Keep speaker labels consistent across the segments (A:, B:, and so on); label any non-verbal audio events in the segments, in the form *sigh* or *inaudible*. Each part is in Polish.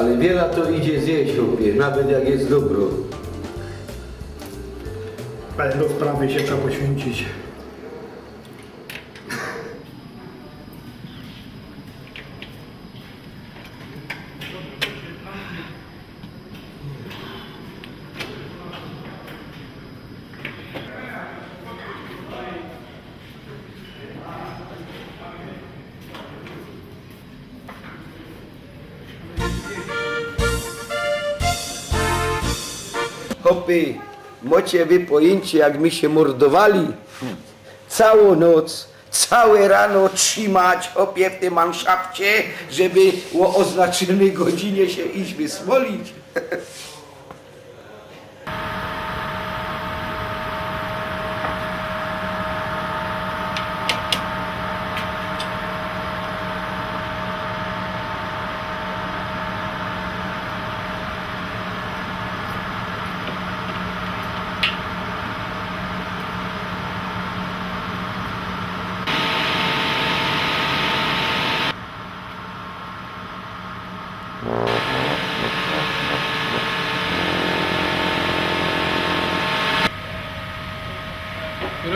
A: Ale wiele to idzie zjeść, chłopie, nawet jak jest dobro.
B: Do sprawy się trzeba poświęcić.
A: Hopy, macie wy pojęcie, jak my się mordowali? Całą noc, całe rano trzymać hopie w tym manszafcie, żeby o oznaczonej godzinie się iść wysmolić. *laughs*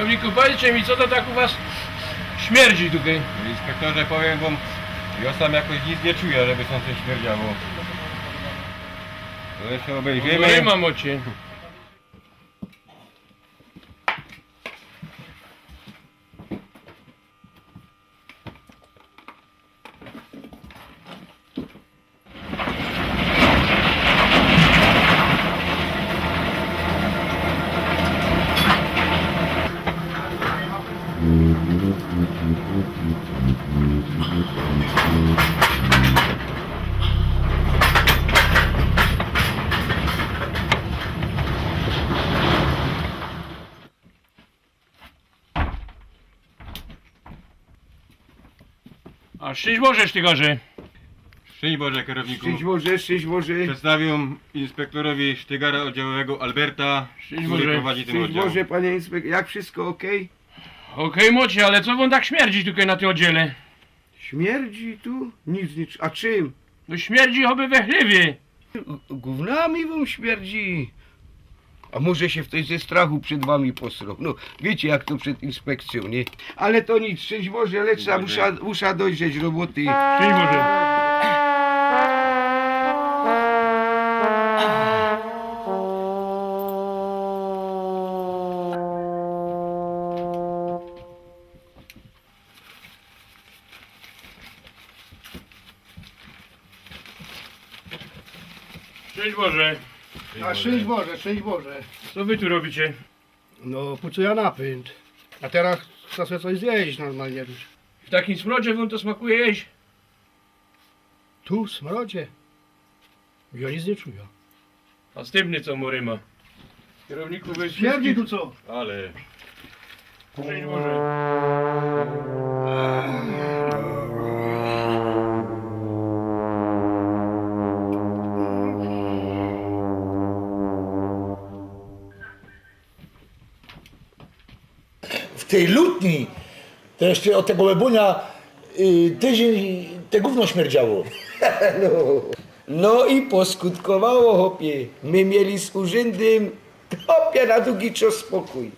C: Kierowniku, powiedzcie mi, co to tak u was śmierdzi tutaj?
D: Inspektorze, powiem wam, ja sam jakoś nic nie czuję, żeby stąd coś śmierdziało. To jeszcze obejrzymy.
C: Ryma mocie. A szczęść Boże, Sztygarze.
D: Szczęść Boże, kierowniku.
A: Szczęść Boże, szczęść Boże.
D: Przedstawię inspektorowi Sztygara oddziałowego Alberta,
C: Szczęść
D: który
C: Boże.
D: prowadzi ten
A: Szczęść
D: oddział.
A: Boże, panie inspektor, jak wszystko ok?
C: Okej, mocie, ale co wam tak śmierdzi tutaj na tym oddziale?
A: Śmierdzi tu? Nic, nic. A czym?
C: No śmierdzi choby we chlewie.
A: Gównami wam śmierdzi. A może się ktoś ze strachu przed wami posrał. No, wiecie jak to przed inspekcją, nie? Ale to nic, szczęść Boże, lecza, muszę, muszę dojrzeć roboty.
C: Szczęść Boże. Szczęść Boże.
B: A szczęść Boże, szczęść Boże.
C: Co wy tu robicie?
B: No, pucuję napęd. A teraz chcę sobie coś zjeść normalnie.
C: W takim smrodzie wam to smakuje jeść?
B: Tu, w smrodzie. Ja nic nie czuję.
C: A stybny co mu ryma? Kierowniku, wy
B: Śmierdzi tu co?
D: Ale...
C: Szczęść Boże.
E: Tej lutni, to jeszcze od tego łebunia y, tydzień te gówno śmierdziało. *laughs*
A: No, no i poskutkowało, hopie. My mieli z urzędem, hopie, na długi czas spokój.